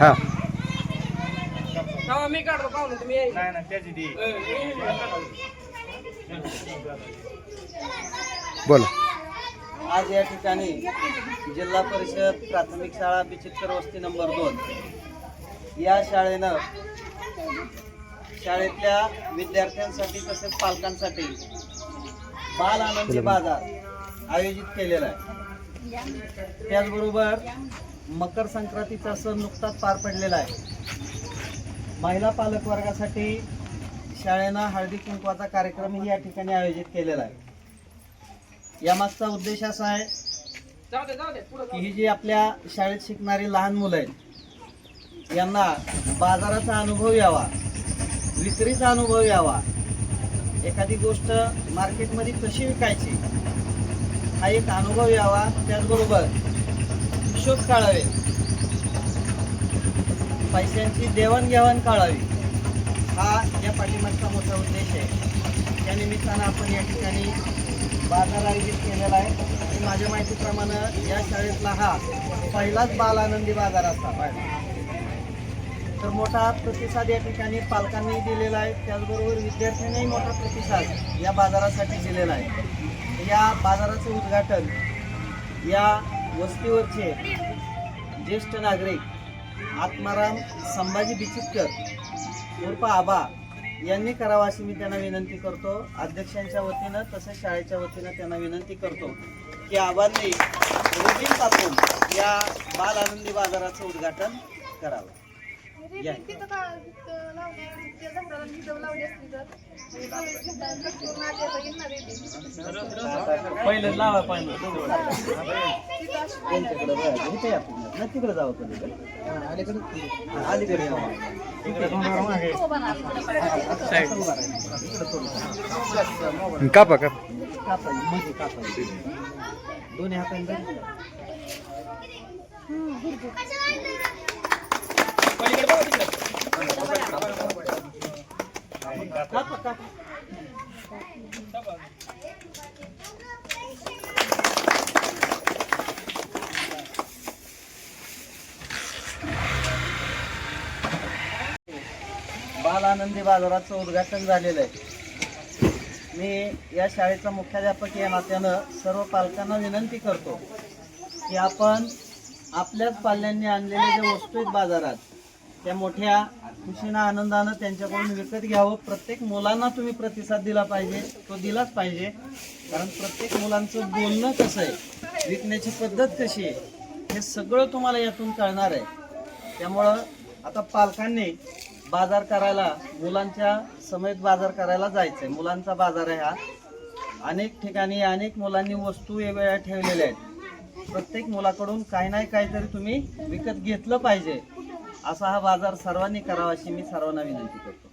हा. मी काढतो पाहुणे तुम्ही यायचं. नाही ना त्याची ती. बोला. आज या ठिकाणी जिल्हा परिषद प्राथमिक शाळा बिचितकर वस्ती नंबर दोन. या शाळेनं शाळेतल्या विद्यार्थ्यांसाठी तसेच पालकांसाठी बाल आनंदी बाजार आयोजित केलेला आहे. त्याचबरोबर मकर संक्रांतीचा सण नुकताच पार पडलेला आहे. महिला पालक वर्गासाठी शाळेनं हळदी कुंकवाचा कार्यक्रमही या ठिकाणी आयोजित केलेला आहे. यामागचा उद्देश असा आहे की ही जी आपल्या शाळेत शिकणारी लहान मुलं आहेत यांना बाजाराचा अनुभव यावा. विक्रीचा अनुभव यावा. एखादी गोष्ट मार्केटमध्ये कशी विकायची? हा एक अनुभव यावा त्याचबरोबर हिशोब काढावे. पैशांची देवाणघेवाण काढावी. हा या पाठिंबाचा मोठा उद्देश आहे. त्या निमित्तानं आपण या ठिकाणी बाजार आयोजित केलेला आहे. आणि माझ्या माहितीप्रमाणे या शाळेतला हा पहिलाच बाल आनंदी बाजार असता तर मोठा प्रतिसाद या ठिकाणी पालकांनी दिलेला आहे. त्याचबरोबर विद्यार्थ्यांनीही मोठा प्रतिसाद या बाजारासाठी दिलेला आहे. या बाजाराचं उद्घाटन या वस्तीवरचे ज्येष्ठ नागरिक आत्माराम संभाजी बिचितकर उर्फ आबा यांनी करावा अशी मी त्यांना विनंती करतो. अध्यक्षांच्या वतीनं तसेच शाळेच्या वतीनं त्यांना विनंती करतो की आबांनी रुबीन पासून या बाल आनंदी बाजाराचं उद्घाटन करावं. पहिलं लावा पाहिजे. इथे या. नाही तिकडे जावं पलीकडे हा, अलीकडे यावं इकडे उभा राहा. इकडे थोडं. कापा कापा कापायची, मध्ये कापायची. दोन्ही हातांनी. बालानंदी बाल आनंदी बाजाराचं उद्घाटन झालेलं आहे. मी या शाळेचा मुख्याध्यापक या नात्यानं सर्व पालकांना विनंती करतो की आपण आपल्याच पाल्यांनी आणलेल्या ज्या वस्तू आहेत बाजारात त्या मोठ्या खुशीनं आनंदानं त्यांच्याकडून विकत घ्यावं. प्रत्येक मुलांना तुम्ही प्रतिसाद दिला पाहिजे तो दिलाच पाहिजे. कारण प्रत्येक मुलांचं बोलणं कसं आहे विकण्याची पद्धत कशी आहे हे सगळं तुम्हाला यातून कळणार आहे. त्यामुळं आता पालकांनी बाजार करायला मुलांच्या समेत बाजार करायला जायचं आहे मुलांचा बाजार आहे हा. अनेक ठिकाणी अनेक मुलांनी वस्तू वेगवेगळ्या ठेवलेल्या आहेत. प्रत्येक मुलाकडून काही नाही काहीतरी तुम्ही विकत घेतलं पाहिजे. असा हा बाजार सर्वांनी करावा अशी मी सर्वांना विनंती करतो.